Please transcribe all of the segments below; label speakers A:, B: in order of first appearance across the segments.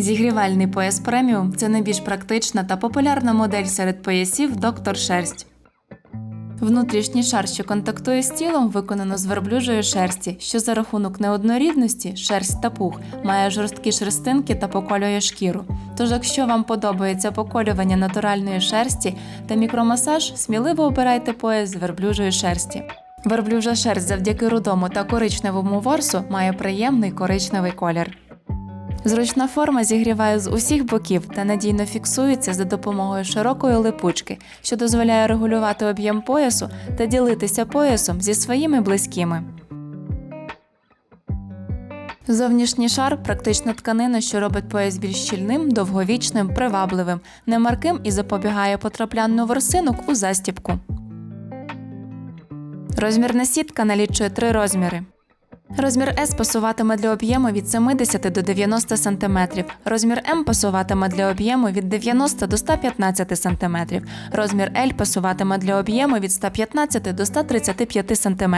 A: Зігрівальний пояс преміум це найбільш практична та популярна модель серед поясів доктор Шерсть. Внутрішній шар, що контактує з тілом, виконано з верблюжої шерсті, що за рахунок неоднорідності, шерсть та пух, має жорсткі шерстинки та поколює шкіру. Тож, якщо вам подобається поколювання натуральної шерсті та мікромасаж, сміливо обирайте пояс з верблюжої шерсті. Верблюжа шерсть завдяки рудому та коричневому ворсу має приємний коричневий колір. Зручна форма зігріває з усіх боків та надійно фіксується за допомогою широкої липучки, що дозволяє регулювати об'єм поясу та ділитися поясом зі своїми близькими. Зовнішній шар практична тканина, що робить пояс більш щільним, довговічним, привабливим, немарким і запобігає потраплянню ворсинок у застібку. Розмірна сітка налічує три розміри. Розмір S пасуватиме для об'єму від 70 до 90 см. Розмір М пасуватиме для об'єму від 90 до 115 см. Розмір L пасуватиме для об'єму від 115 до 135 см.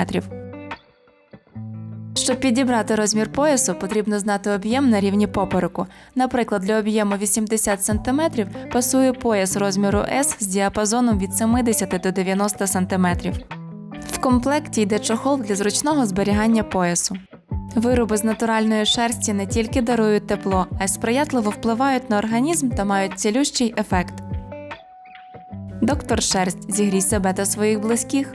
A: Щоб підібрати розмір поясу, потрібно знати об'єм на рівні попереку. Наприклад, для об'єму 80 см пасує пояс розміру S з діапазоном від 70 до 90 см. Комплекті йде чохол для зручного зберігання поясу. Вироби з натуральної шерсті не тільки дарують тепло, а й сприятливо впливають на організм та мають цілющий ефект. Доктор Шерсть зігрій себе та своїх близьких.